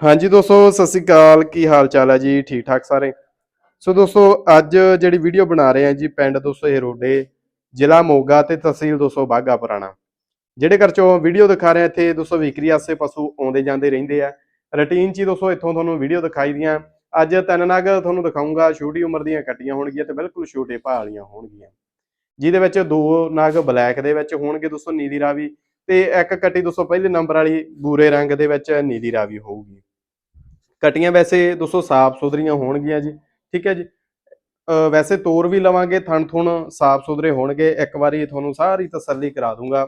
ਹਾਂਜੀ ਦੋਸਤੋ, ਸਤਿ ਸ੍ਰੀ ਅਕਾਲ। ਕੀ ਹਾਲ ਚਾਲ ਹੈ ਜੀ? ਠੀਕ ਠਾਕ ਸਾਰੇ? ਸੋ ਦੋਸਤੋ, ਅੱਜ ਜਿਹੜੀ ਵੀਡੀਓ ਬਣਾ ਰਹੇ ਹਾਂ ਜੀ, ਪਿੰਡ ਦੋਸਤੋ ਇਹ ਰੋਡੇ, ਜ਼ਿਲ੍ਹਾ ਮੋਗਾ ਤੇ ਤਹਿਸੀਲ ਦੋਸਤੋ ਬਾਗਾ ਪੁਰਾਣਾ। ਜਿਹੜੇ ਘਰ ਚੋਂ ਵੀਡੀਓ ਦਿਖਾ ਰਹੇ ਹਾਂ, ਇੱਥੇ ਦੋਸਤੋ ਵਿਕਰੀ ਆਸੇ ਪਸ਼ੂ ਆਉਂਦੇ ਜਾਂਦੇ ਰਹਿੰਦੇ ਆ। ਰੁਟੀਨ ਚ ਹੀ ਦੋਸਤੋ ਇੱਥੋਂ ਤੁਹਾਨੂੰ ਵੀਡੀਓ ਦਿਖਾਈ ਦੀਆਂ। ਅੱਜ ਤਿੰਨ ਨਗ ਤੁਹਾਨੂੰ ਦਿਖਾਉਂਗਾ ਛੋਟੀ ਉਮਰ ਦੀਆਂ ਕੱਟੀਆਂ ਹੋਣਗੀਆਂ ਤੇ ਬਿਲਕੁਲ ਛੋਟੇ ਭਾਅ ਵਾਲੀਆਂ ਹੋਣਗੀਆਂ। ਜਿਹਦੇ ਵਿੱਚ ਦੋ ਨਗ ਬਲੈਕ ਦੇ ਵਿੱਚ ਹੋਣਗੇ ਦੋਸਤੋ, ਨੀਲੀ ਰਾਵੀ ਤੇ ਇੱਕ ਕੱਟੀ ਦੋਸਤੋ ਪਹਿਲੇ ਨੰਬਰ ਵਾਲੀ ਬੂਰੇ ਰੰਗ ਦੇ ਵਿੱਚ ਨੀਲੀ ਰਾਵੀ ਹੋਊਗੀ। ਕਟੀਆਂ ਵੈਸੇ ਦੋਸਤੋ ਸਾਫ਼ ਸੁਥਰੀਆਂ ਹੋਣਗੀਆਂ ਜੀ ਠੀਕ ਹੈ ਜੀ। ਅ, ਵੈਸੇ ਤੋਰ ਵੀ ਲਵਾਂਗੇ ਥਣ ਥੁਣ ਸਾਫ਼ ਸੁਥਰੇ ਹੋਣਗੇ ਇੱਕ ਵਾਰੀ ਤੁਹਾਨੂੰ ਸਾਰੀ ਤਸੱਲੀ ਕਰਾ ਦੂੰਗਾ।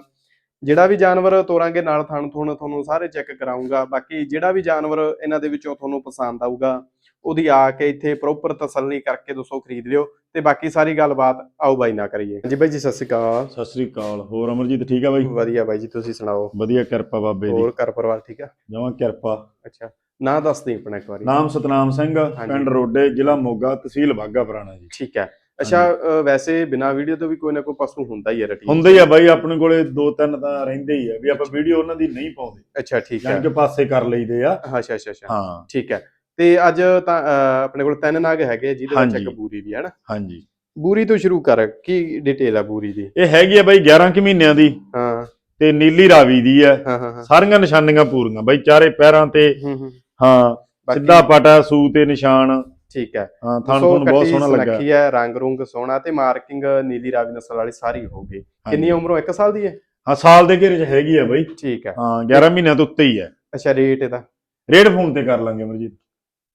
ਜਿਹੜਾ ਵੀ ਜਾਨਵਰ ਤੋਰਾਂਗੇ ਨਾਲ ਥਣ ਥੁਣ ਤੁਹਾਨੂੰ ਸਾਰੇ ਚੈੱਕ ਕਰਾਉਂਗਾ ਬਾਕੀ ਜਿਹੜਾ ਵੀ ਜਾਨਵਰ ਇਹਨਾਂ ਦੇ ਵਿੱਚੋਂ ਤੁਹਾਨੂੰ ਪਸੰਦ ਆਊਗਾ ਉਹਦੀ ਆ ਕੇ ਇੱਥੇ ਪ੍ਰੋਪਰ ਤਸੱਲੀ ਕਰਕੇ ਦੋਸਤੋ ਖਰੀਦ ਲਿਓ ਤੇ ਬਾਕੀ ਸਾਰੀ ਗੱਲਬਾਤ ਆਓ ਬਾਈ ਨਾ ਕਰੀਏ। ਜੀ ਬਾਈ ਜੀ ਸਤਿ ਸ਼੍ਰੀ ਅਕਾਲ। ਸਤਿ ਸ੍ਰੀ ਅਕਾਲ। ਹੋਰ ਅਮਰਜੀਤ ਠੀਕ ਆ ਬਾਈ? ਵਧੀਆ ਬਾਈ ਜੀ ਤੁਸੀਂ ਸੁਣਾਓ? ਵਧੀਆ ਕਿਰਪਾ ਬਾਬੇ ਦੀ। ਹੋਰ ਘਰ ਪਰਿਵਾਰ ਠੀਕ ਆ? ਜਮਾਂ ਕਿਰਪਾ। ਅੱਛਾ ਨਾਂ ਦੱਸ ਦੇ ਆਪਣਾ ਇੱਕ ਵਾਰੀ। ਨਾਮ ਸਤਨਾਮ ਸਿੰਘ। ਪਿੰਡ ਰੋਡੇ ਜ਼ਿਲ੍ਹਾ ਮੋਗਾ ਤਹਿਸੀਲ ਬਾਗਾ ਪੁਰਾਣਾ ਜੀ। ਠੀਕ ਹੈ ਅੱਛਾ ਅ, ਵੈਸੇ ਬਿਨਾ ਵੀਡੀਓ ਤੋਂ ਵੀ ਕੋਈ ਨਾ ਕੋਈ ਪਸ਼ੂ ਹੁੰਦਾ ਹੀ ਹੈ ਰਟੀ ਹੁੰਦੇ ਹੀ ਆ ਬਾਈ ਆਪਣੇ ਕੋਲੇ ਦੋ ਤਿੰਨ ਤਾਂ ਰਹਿੰਦੇ ਹੀ ਆ ਵੀ ਆਪਾਂ ਵੀਡੀਓ ਉਹਨਾਂ ਦੀ ਨਹੀਂ ਪਾਉਂਦੇ। ਅੱਛਾ ਠੀਕ ਹੈ। ਕੇ ਪਾਸੇ ਕਰ ਲਈਦੇ ਆ। ਅੱਛਾ ਅੱਛਾ ਅੱਛਾ ਹਾਂ। ਠੀਕ ਹੈ। ਤੇ ਅੱਜ ਤਾਂ ਅ, ਆਪਣੇ ਕੋਲ ਤਿੰਨ ਨਾਗ ਹੈਗੇ ਜਿਹਦੇ ਵਿੱਚ ਇੱਕ ਹਾਂਜੀ। ਬੂਰੀ ਵੀ ਹੈ ਨਾ? ਹਾਂਜੀ। ਬੂਰੀ ਤੋਂ ਸ਼ੁਰੂ ਕਰ ਕੀ ਡਿਟੇਲ ਆ ਬੂਰੀ ਦੀ? ਇਹ ਹੈਗੀ ਆ ਬਾਈ 11 ਕੁ ਮਹੀਨਿਆਂ ਦੀ। ਹਾਂ। ਤੇ ਨੀਲੀ ਰਾਵੀ ਦੀ ਆ। ਹਾਂ ਹਾਂ ਹਾਂ। ਸਾਰੀਆਂ ਨਿਸ਼ਾਨੀਆਂ ਪੂਰੀਆਂ ਬਾਈ ਚਾਰੇ ਪੈਰਾਂ ਤੇ ਹੂੰ ਹੂੰ। ਹਾਂ ਬਾਕੀ- ਸਿੱਧਾ ਪਟਾ ਸੂ ਤੇ ਨਿਸ਼ਾਨ। ਠੀਕ ਹੈ। ਹਾਂ ਥਣ ਥੁਣ ਬਹੁਤ ਸੋਹਣਾ ਲੱਗਾ। ਸੁਨੱਖੀ ਹੈ ਰੰਗ ਰੁੰਗ ਸੋਹਣਾ ਤੇ ਮਾਰਕਿੰਗ ਨੀਲੀ ਰਾਵੀ ਨਸਲ ਵਾਲੀ ਸਾਰੀ ਹੋਊਗੀ ਕਿੰਨੀ ਉਮਰੋਂ 1 ਸਾਲ ਦੀ ਹੈ? ਹਾਂ ਸਾਲ ਦੇ ਘੇਰੇ ਚ ਹੈਗੀ ਆ ਬਾਈ। ਠੀਕ ਹੈ। ਹਾਂ 11 ਮਹੀਨਿਆਂ ਤੋਂ ਉੱਤੇ ਹੀ ਹੈ। ਅੱਛਾ ਰੇਟ ਇਹਦਾ? ਰੇਡ ਫੋਨ ਤੇ ਕਰ ਲਾਂਗੇ ਅਮਰਜੀਤ।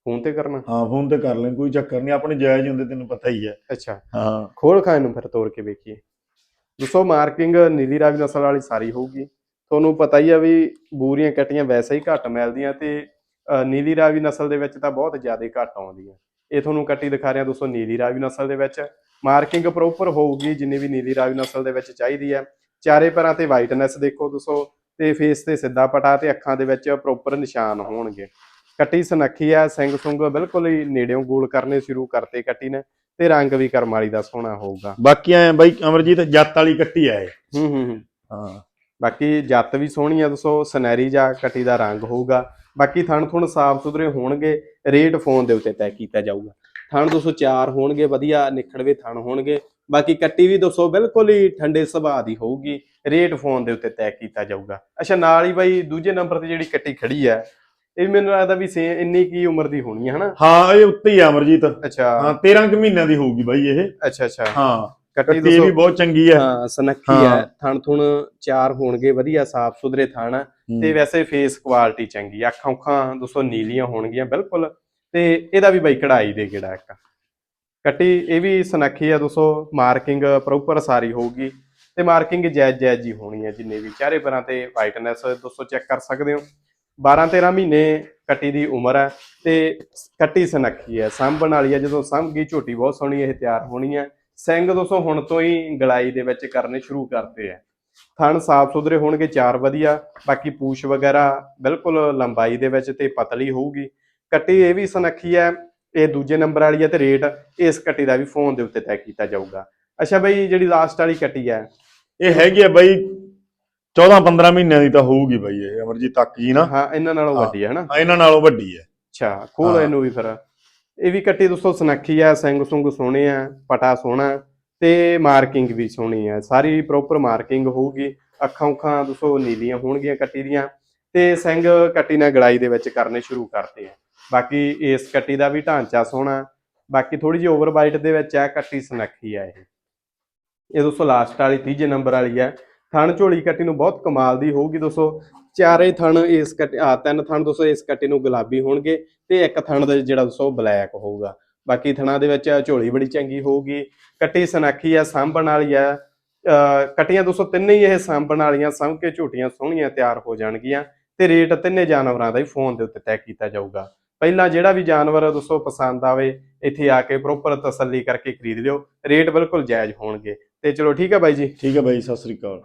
ਫੋਨ ਤੇ ਕਰਨਾ? ਹਾਂ ਫੋਨ ਤੇ ਕਰ ਲੈ ਕੋਈ ਚੱਕਰ ਨਹੀਂ ਆਪਣੇ ਜਾਇਜ਼ ਹੁੰਦੇ ਤੈਨੂੰ ਪਤਾ ਹੀ ਹੈ। ਅੱਛਾ। ਹਾਂ। ਖੋਲ ਖਾਏ ਨੂੰ ਫਿਰ ਤੋੜ ਕੇ ਵੇਖੀਏ। ਦੋਸਤੋ ਮਾਰਕਿੰਗ ਨੀਲੀ ਰਾਵੀ ਨਸਲ ਵਾਲੀ ਸਾਰੀ ਹੋਊਗੀ। ਤੁਹਾਨੂੰ ਪਤਾ ਹੀ ਆ ਵੀ ਬੂਰੀਆਂ ਕੱਟੀਆਂ ਵੈਸੇ ਹੀ ਘੱਟ ਮਿਲਦੀਆਂ ਤੇ ਨੀਲੀ ਰਾਵੀ ਨਸਲ ਦੇ ਵਿੱਚ ਤਾਂ ਬਹੁਤ ਜ਼ਿਆਦਾ ਘੱਟ ਆਉਂਦੀਆਂ ਇਹ ਤੁਹਾਨੂੰ ਕੱਟੀ ਦਿਖਾ ਰਿਹਾ ਦੋਸਤੋ ਨੀਲੀ ਰਾਵੀ ਨਸਲ ਦੇ ਵਿੱਚ। ਮਾਰਕਿੰਗ ਪ੍ਰੋਪਰ ਹੋਊਗੀ ਜਿੰਨੀ ਵੀ ਨੀਲੀ ਰਾਵੀ ਨਸਲ ਦੇ ਵਿੱਚ ਚਾਹੀਦੀ ਹੈ। ਚਾਰੇ ਪੈਰਾਂ ਤੇ ਵਾਈਟਨੈਸ ਦੇਖੋ ਦੋਸਤੋ ਤੇ ਫੇਸ ਤੇ ਸਿੱਧਾ ਪਟਾ ਤੇ ਅੱਖਾਂ ਦੇ ਵਿੱਚ ਪ੍ਰੋਪਰ ਨਿਸ਼ਾਨ ਹੋਣਗੇ। ਕੱਟੀ ਸੁਨੱਖੀ ਆ ਸਿੰਘ ਸੁੰਗ ਬਿਲਕੁਲ ਹੀ ਨੇੜਿਓਂ ਗੋਲ ਕਰਨੇ ਸ਼ੁਰੂ ਕਰਤੇ ਕੱਟੀ ਨੇ ਤੇ ਰੰਗ ਵੀ ਕਰਮ ਵਾਲੀ ਦਾ ਸੋਹਣਾ ਹੋਊਗਾ। ਬਾਕੀ ਐ ਬਾਈ ਅਮਰਜੀਤ ਜੱਤ ਵਾਲੀ ਕੱਟੀ ਆ ਇਹ। ਹੂੰ ਹੂੰ ਹੂੰ। ਹਾਂ। ਬਾਕੀ ਜੱਤ ਵੀ ਸੋਹਣੀ ਆ ਦੱਸੋ ਸੁਨਹਿਰੀ ਜਾਂ ਕੱਟੀ ਦਾ ਰੰਗ ਹੋਊਗਾ। ਬਾਕੀ ਥਣ ਥੁਣ ਸਾਫ਼ ਸੁਥਰੇ ਹੋਣਗੇ ਰੇਟ ਫੋਨ ਦੇ ਉੱਤੇ ਤੈਅ ਕੀਤਾ ਜਾਊਗਾ। ਥਣ 204 ਹੋਣਗੇ ਵਧੀਆ ਨਿਖੜਵੇ ਥਣ ਹੋਣਗੇ। ਬਾਕੀ ਕੱਟੀ ਵੀ ਦੱਸੋ ਬਿਲਕੁਲ ਹੀ ਠੰਡੇ ਸੁਭਾਅ ਦੀ ਹੋਊਗੀ ਰੇਟ ਫੋਨ ਦੇ ਉੱਤੇ ਤੈਅ ਕੀਤਾ ਜਾਊਗਾ। ਅੱਛਾ ਨਾਲ ਹੀ ਬਾਈ ਦੂਜੇ ਨੰਬਰ ਤੇ ਜਿਹੜੀ ਕੱਟੀ ਖੜੀ ਆ ਇਹ ਮੈਨੂੰ ਲੱਗਦਾ ਵੀ ਸੇ ਇੰਨੀ ਕੀ ਉਮਰ ਦੀ ਹੋਣੀ ਹੈ ਹਨਾ? ਹਾਂ ਇਹ ਉੱਤੇ ਹੀ ਆ ਅਮਰਜੀਤ। ਅੱਛਾ। ਹਾਂ 13 ਕੁ ਮਹੀਨਿਆਂ ਦੀ ਹੋਊਗੀ ਬਾਈ ਇਹ। ਅੱਛਾ ਅੱਛਾ। ਹਾਂ। ਕੱਟੀ ਵੀ ਬਹੁਤ ਚੰਗੀ ਆ ਹਾਂ ਸੁਨੱਖੀ ਹਾਂ। ਹੈ। ਥਣ ਥੁਣ ਚਾਰ ਹੋਣਗੇ ਵਧੀਆ ਸਾਫ਼ ਸੁਥਰੇ ਥਣ ਤੇ ਵੈਸੇ ਫੇਸ ਕੁਆਲਿਟੀ ਚੰਗੀ ਆ। ਅੱਖਾਂ ਅੱਖਾਂ ਦੋਸਤੋ ਨੀਲੀਆਂ ਹੋਣਗੀਆਂ ਬਿਲਕੁਲ। ਤੇ ਇਹਦਾ ਵੀ ਬਾਈ ਕਢਾਈ ਦੇ ਕਿਹੜਾ ਇੱਕ ਕੱਟੀ ਇਹ ਵੀ ਸੁਨੱਖੀ ਆ ਦੋਸਤੋ ਮਾਰਕਿੰਗ ਪ੍ਰੋਪਰ ਸਾਰੀ ਹੋਊਗੀ। ਤੇ ਮਾਰਕਿੰਗ ਜਾਇਜ਼ ਜਾਇਜ਼ ਜੀ ਹੋਣੀ ਹੈ ਜਿੰਨੇ ਵੀ। ਚਾਰੇ ਪਰਾਂ ਤੇ ਵਾਈਟਨੈਸ ਦੋਸਤੋ ਚੈੱਕ ਕਰ ਸਕਦੇ ਹੋ। 12 13 ਮਹੀਨੇ ਕੱਟੀ ਦੀ ਉਮਰ ਹੈ ਤੇ ਕੱਟੀ ਸੁਨੱਖੀ ਹੈ ਸਾਂਭਣ ਵਾਲੀ ਹੈ ਜਦੋਂ ਸਾਂਭ ਗਈ ਝੋਟੀ ਬਹੁਤ ਸੋਹਣੀ ਇਹ ਤਿਆਰ ਹੋਣੀ ਹੈ ਸਿੰਘ ਦੋਸਤੋ ਹੁਣ ਤੋਂ ਹੀ ਗਲਾਈ ਦੇ ਵਿੱਚ ਕਰਨੇ ਸ਼ੁਰੂ ਕਰਤੇ ਆ। ਥਣ ਸਾਫ਼ ਸੁਥਰੇ ਹੋਣਗੇ ਚਾਰ ਵਧੀਆ। ਬਾਕੀ ਪੂਛ ਵਗੈਰਾ ਬਿਲਕੁਲ ਲੰਬਾਈ ਦੇ ਵਿੱਚ ਤੇ ਪਤਲੀ ਹੋਊਗੀ। ਕੱਟੀ ਇਹ ਵੀ ਸੁਨੱਖੀ ਹੈ ਇਹ ਦੂਜੇ ਨੰਬਰ ਵਾਲੀ ਹੈ ਤੇ ਰੇਟ ਇਸ ਕੱਟੀ ਦਾ ਵੀ ਫੋਨ ਦੇ ਉੱਤੇ ਤੈਅ ਕੀਤਾ ਜਾਊਗਾ। ਅੱਛਾ ਬਈ ਜਿਹੜੀ ਲਾਸਟ ਵਾਲੀ ਕੱਟੀ ਹੈ। ਇਹ ਹੈਗੀ ਆ ਬਾਈ 14 15 ਮਹੀਨਿਆਂ ਦੀ ਤਾਂ ਹੋਊਗੀ ਬਾਈ ਇਹ ਅਮਰਜੀਤ ਤੱਕ ਜੀ ਨਾ। ਹਾਂ ਇਹਨਾਂ ਨਾਲੋਂ ਹਾਂ। ਵੱਡੀ ਹੈ ਨਾ ਹਾਂ, ਇਹਨਾਂ ਨਾਲੋਂ ਵੱਡੀ ਹੈ। ਅੱਛਾ ਖੋਲ ਹਾਂ। ਇਹਨੂੰ ਵੀ ਫਿਰ। ਇਹ ਵੀ ਕੱਟੀ ਦੋਸਤੋ ਸਨੱਖੀ ਆ ਸਿੰਗ ਸੁੰਗ ਸੋਹਣੇ ਆ, ਪਟਾ ਸੋਹਣਾ, ਤੇ ਮਾਰਕਿੰਗ ਵੀ ਸੋਹਣੀ ਆ। ਸਾਰੀ ਪ੍ਰੋਪਰ ਮਾਰਕਿੰਗ ਹੋਊਗੀ, ਅੱਖਾਂ ਉਖਾਂ ਦੋਸਤੋ ਨੀਲੀਆਂ ਹੋਣਗੀਆਂ ਕੱਟੀ ਦੀਆਂ, ਤੇ ਸਿੰਘ ਕੱਟੀ ਨਾਲ ਗੜਾਈ ਦੇ ਵਿੱਚ ਕਰਨੇ ਸ਼ੁਰੂ ਕਰਤੇ ਆ। ਬਾਕੀ ਇਸ ਕੱਟੀ ਦਾ ਵੀ ਢਾਂਚਾ ਸੋਹਣਾ, ਬਾਕੀ ਥੋੜੀ ਜਿਹੀ ਓਵਰ ਬਾਈਟ ਦੇ ਵਿੱਚ ਆ, ਕੱਟੀ ਸਨੱਖੀ ਆ ਇਹ। ਇਹ ਦੋਸਤੋ ਲਾਸਟ ਵਾਲੀ, ਤੀਜੇ ਨੰਬਰ ਵਾਲੀ ਆ। ਥਣ ਝੋਲੀ ਕੱਟੀ ਨੂੰ ਬਹੁਤ ਕਮਾਲ ਦੀ ਹੋਊਗੀ ਦੋਸਤੋ। ਚਾਰੇ ਥਣ ਇਸ ਕੱਟੇ, ਆ, ਤਿੰਨ ਥਣ ਦੋਸਤੋ, ਇਸ ਕੱਟੀ ਨੂੰ ਗੁਲਾਬੀ ਹੋਣਗੇ ਤੇ ਇੱਕ ਥਣ ਦਾ ਜਿਹੜਾ ਦੋਸਤੋ ਬਲੈਕ ਹੋਊਗਾ। ਬਾਕੀ ਥਣਾਂ ਦੇ ਵਿੱਚ ਝੋਲੀ ਬੜੀ ਚੰਗੀ ਹੋਊਗੀ। ਕੱਟੀ ਸਨਾਖੀ ਆ, ਸਾਂਭਣ ਵਾਲੀ ਆ। ਅਹ ਕੱਟੀਆਂ ਦੋਸਤੋ, ਤਿੰਨੇ ਹੀ ਇਹ ਸਾਂਭਣ ਵਾਲੀਆਂ, ਸਾਂਭ ਕੇ ਝੂਟੀਆਂ ਸੋਹਣੀਆਂ ਤਿਆਰ ਹੋ ਜਾਣਗੀਆਂ ਤੇ ਰੇਟ ਤਿੰਨੇ ਜਾਨਵਰਾਂ ਦਾ ਹੀ ਫੋਨ ਦੇ ਉੱਤੇ ਤੈਅ ਕੀਤਾ ਜਾਊਗਾ। ਪਹਿਲਾਂ ਜਿਹੜਾ ਵੀ ਜਾਨਵਰ ਦੋਸਤੋ ਪਸੰਦ ਆਵੇ, ਇੱਥੇ ਆ ਕੇ ਪ੍ਰੋਪਰ ਤਸੱਲੀ ਕਰਕੇ ਖਰੀਦ ਲਿਓ। ਰੇਟ ਬਿਲਕੁਲ ਜਾਇਜ਼ ਹੋਣਗੇ। ਤੇ ਚਲੋ ਠੀਕ ਹੈ ਬਾਈ ਜੀ। ਠੀਕ ਹੈ ਬਾਈ, ਸਤਿ ਸ੍ਰੀ ਅਕਾਲ।